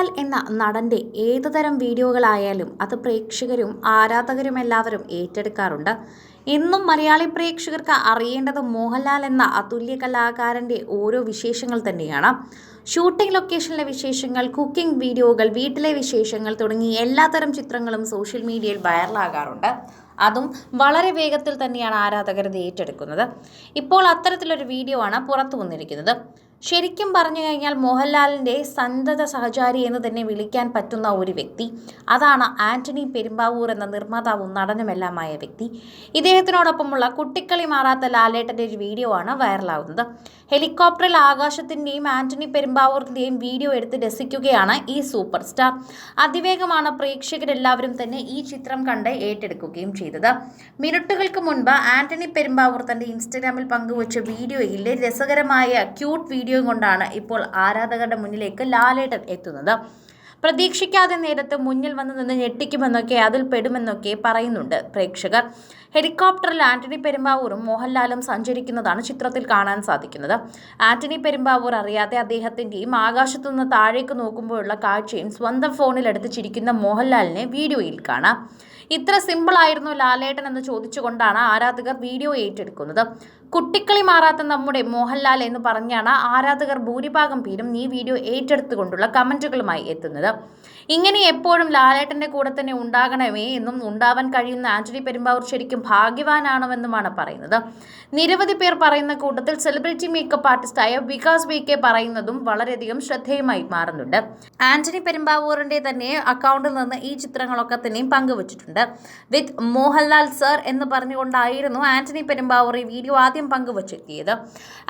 മോഹൻലാൽ എന്ന നടന്റെ ഏതുതരം വീഡിയോകളായാലും അത് പ്രേക്ഷകരും ആരാധകരും എല്ലാവരും ഏറ്റെടുക്കാറുണ്ട്. എന്നും മലയാളി പ്രേക്ഷകർക്ക് അറിയേണ്ടത് മോഹൻലാൽ എന്ന അതുല്യ കലാകാരന്റെ ഓരോ വിശേഷങ്ങൾ തന്നെയാണ്. ഷൂട്ടിംഗ് ലൊക്കേഷനിലെ വിശേഷങ്ങൾ കുക്കിംഗ് വീഡിയോകൾ വീട്ടിലെ വിശേഷങ്ങൾ തുടങ്ങി എല്ലാത്തരം ചിത്രങ്ങളും സോഷ്യൽ മീഡിയയിൽ വൈറലാകാറുണ്ട്. അതും വളരെ വേഗത്തിൽ തന്നെയാണ് ആരാധകർ ഏറ്റെടുക്കുന്നത്. ഇപ്പോൾ അത്തരത്തിലൊരു വീഡിയോ ആണ് പുറത്തു വന്നിരിക്കുന്നത്. ശരിക്കും പറഞ്ഞു കഴിഞ്ഞാൽ മോഹൻലാലിന്റെ സന്തത സഹചാരി എന്ന് തന്നെ വിളിക്കാൻ പറ്റുന്ന ഒരു വ്യക്തി. അതാണ് ആന്റണി പെരുമ്പാവൂർ എന്ന നിർമ്മാതാവും നടനുമെല്ലാമായ വ്യക്തി. ഇദ്ദേഹത്തിനോടൊപ്പമുള്ള കുട്ടിക്കളി മാറാത്ത ലാലേട്ടന്റെ ഒരു വീഡിയോ ആണ് വൈറലാകുന്നത് ഹെലികോപ്റ്ററിൽ ആകാശത്തിന്റെയും ആന്റണി പെരുമ്പാവൂറിന്റെയും വീഡിയോ എടുത്ത് രസിക്കുകയാണ് ഈ സൂപ്പർ സ്റ്റാർ. അതിവേഗമാണ് പ്രേക്ഷകരെല്ലാവരും തന്നെ ഈ ചിത്രം കണ്ട് ഏറ്റെടുക്കുകയും ചെയ്തത്. മിനിറ്റുകൾക്ക് മുൻപ് ആന്റണി പെരുമ്പാവൂർ തന്റെ ഇൻസ്റ്റഗ്രാമിൽ പങ്കുവച്ച വീഡിയോയിൽ രസകരമായ ക്യൂട്ട് വീഡിയോ കൊണ്ടാണ് ഇപ്പോൾ ആരാധകരുടെ മുന്നിലേക്ക് ലാലേട്ടൻ എത്തുന്നത്. പ്രതീക്ഷിക്കാതെ നേരത്ത് മുന്നിൽ വന്നു നിന്ന് ഞെട്ടിക്കുമെന്നൊക്കെ അതിൽ പെടുമെന്നൊക്കെ പറയുന്നുണ്ട് പ്രേക്ഷകർ. ഹെലികോപ്റ്ററിൽ ആന്റണി പെരുമ്പാവൂറും മോഹൻലാലും സഞ്ചരിക്കുന്നതാണ് ചിത്രത്തിൽ കാണാൻ സാധിക്കുന്നത്. ആന്റണി പെരുമ്പാവൂർ അറിയാതെ അദ്ദേഹത്തിന്റെയും ആകാശത്തു നിന്ന് താഴേക്ക് നോക്കുമ്പോഴുള്ള കാഴ്ചയും സ്വന്തം ഫോണിലെടുത്ത് ചിരിക്കുന്ന മോഹൻലാലിനെ വീഡിയോയിൽ കാണാം. ഇത്ര സിമ്പിളായിരുന്നു ലാലേട്ടൻ എന്ന് ചോദിച്ചുകൊണ്ടാണ് ആരാധകർ വീഡിയോ ഏറ്റെടുക്കുന്നത്. കുട്ടിക്കളി മാറാത്ത നമ്മുടെ മോഹൻലാൽ എന്ന് പറഞ്ഞാണ് ആരാധകർ ഭൂരിഭാഗം പേരും ഈ വീഡിയോ ഏറ്റെടുത്തുകൊണ്ടുള്ള കമന്റുകളുമായി എത്തുന്നത്. ഇങ്ങനെ എപ്പോഴും ലാലേട്ടന്റെ കൂടെ തന്നെ ഉണ്ടാകണമേ എന്നും ഉണ്ടാവാൻ കഴിയുന്ന ആന്റണി പെരുമ്പാവൂർ ശരിക്കും ഭാഗ്യവാനാണെന്നുമാണ് പറയുന്നത്. നിരവധി പേർ പറയുന്ന കൂട്ടത്തിൽ സെലിബ്രിറ്റി മേക്കപ്പ് ആർട്ടിസ്റ്റായ വികാസ് വി കെ പറയുന്നതും വളരെയധികം ശ്രദ്ധേയമായി മാറുന്നുണ്ട്. ആന്റണി പെരുമ്പാവൂറിന്റെ തന്നെ അക്കൗണ്ടിൽ നിന്ന് ഈ ചിത്രങ്ങളൊക്കെ തന്നെയും പങ്കുവച്ചിട്ടുണ്ട്. വിത്ത് മോഹൻലാൽ സർ എന്ന് പറഞ്ഞുകൊണ്ടായിരുന്നു ആന്റണി പെരുമ്പാവൂർ ഈ വീഡിയോ ആദ്യം പങ്കുവച്ചെത്തിയത്.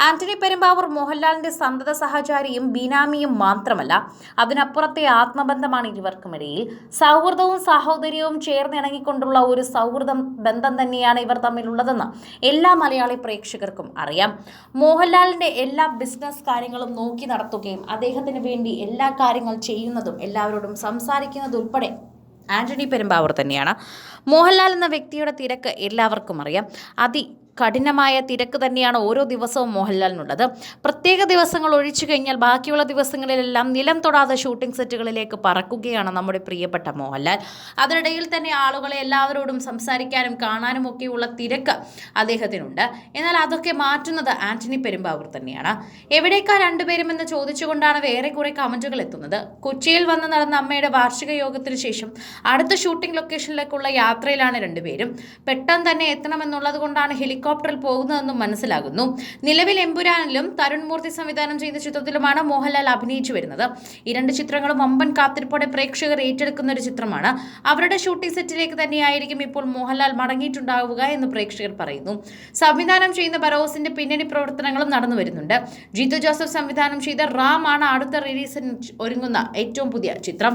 ആന്റണി പെരുമ്പാവൂർ മോഹൻലാലിന്റെ സന്തത സഹചാരിയും ബിനാമിയും മാത്രമല്ല അതിനപ്പുറത്തെ ആത്മബന്ധമാണ് ഇരുവർക്കുമിടയിൽ സൗഹൃദവും സഹോദര്യവും ചേർന്നിണങ്ങിക്കൊണ്ടുള്ള ഒരു സൗഹൃദം ബന്ധം തന്നെയാണ് ഇവർ തമ്മിലുള്ളതെന്ന് എല്ലാ മലയാളി പ്രേക്ഷകർക്കും അറിയാം. മോഹൻലാലിന്റെ എല്ലാ ബിസിനസ് കാര്യങ്ങളും നോക്കി നടത്തുകയും അദ്ദേഹത്തിന് വേണ്ടി എല്ലാ കാര്യങ്ങൾ ചെയ്യുന്നതും എല്ലാവരോടും സംസാരിക്കുന്നതും ഉൾപ്പെടെ ആന്റണി പെരുമ്പാവൂർ തന്നെയാണ്. മോഹൻലാൽ എന്ന വ്യക്തിയുടെ തിരക്ക് എല്ലാവർക്കും അറിയാം. അതി കഠിനമായ തിരക്ക് തന്നെയാണ് ഓരോ ദിവസവും മോഹൻലാലിനുള്ളത്. പ്രത്യേക ദിവസങ്ങൾ ഒഴിച്ചു കഴിഞ്ഞാൽ ബാക്കിയുള്ള ദിവസങ്ങളിലെല്ലാം നിലം തൊടാതെ ഷൂട്ടിംഗ് സെറ്റുകളിലേക്ക് പറക്കുകയാണ് നമ്മുടെ പ്രിയപ്പെട്ട മോഹൻലാൽ. അതിനിടയിൽ തന്നെ ആളുകളെ എല്ലാവരോടും സംസാരിക്കാനും കാണാനും ഒക്കെയുള്ള തിരക്ക് അദ്ദേഹത്തിനുണ്ട്. എന്നാൽ അതൊക്കെ മാറ്റുന്നത് ആന്റണി പെരുമ്പാവൂർ തന്നെയാണ്. എവിടേക്കാ രണ്ടുപേരും എന്ന് ചോദിച്ചുകൊണ്ടാണ് വേറെ കുറെ കമന്റുകൾ എത്തുന്നത്. കൊച്ചിയിൽ വന്ന് നടന്ന അമ്മയുടെ വാർഷിക യോഗത്തിന് ശേഷം അടുത്ത ഷൂട്ടിംഗ് ലൊക്കേഷനിലേക്കുള്ള യാത്രയിലാണ് രണ്ടുപേരും. പെട്ടെന്ന് തന്നെ എത്തണമെന്നുള്ളത് കൊണ്ടാണ് ഹെലികോപ്റ്ററിൽ പോകുന്നതെന്നും മനസ്സിലാകുന്നു. നിലവിൽ എമ്പുരാനിലും തരുൺ മൂർത്തി സംവിധാനം ചെയ്ത ചിത്രത്തിലുമാണ് മോഹൻലാൽ അഭിനയിച്ചു വരുന്നത്. ഈ രണ്ട് ചിത്രങ്ങളും അമ്പൻ കാത്തിരിപ്പോടെ പ്രേക്ഷകർ ഏറ്റെടുക്കുന്ന ഒരു ചിത്രമാണ്. അവരുടെ ഷൂട്ടിംഗ് സെറ്റിലേക്ക് തന്നെയായിരിക്കും ഇപ്പോൾ മോഹൻലാൽ മടങ്ങിയിട്ടുണ്ടാവുക എന്ന് പ്രേക്ഷകർ പറയുന്നു. സംവിധാനം ചെയ്യുന്ന ബറോസിന്റെ പിന്നണി പ്രവർത്തനങ്ങളും നടന്നു വരുന്നുണ്ട്. ജിത്തു ജോസഫ് സംവിധാനം ചെയ്ത റാം ആണ് അടുത്ത റിലീസിന് ഒരുങ്ങുന്ന ഏറ്റവും പുതിയ ചിത്രം.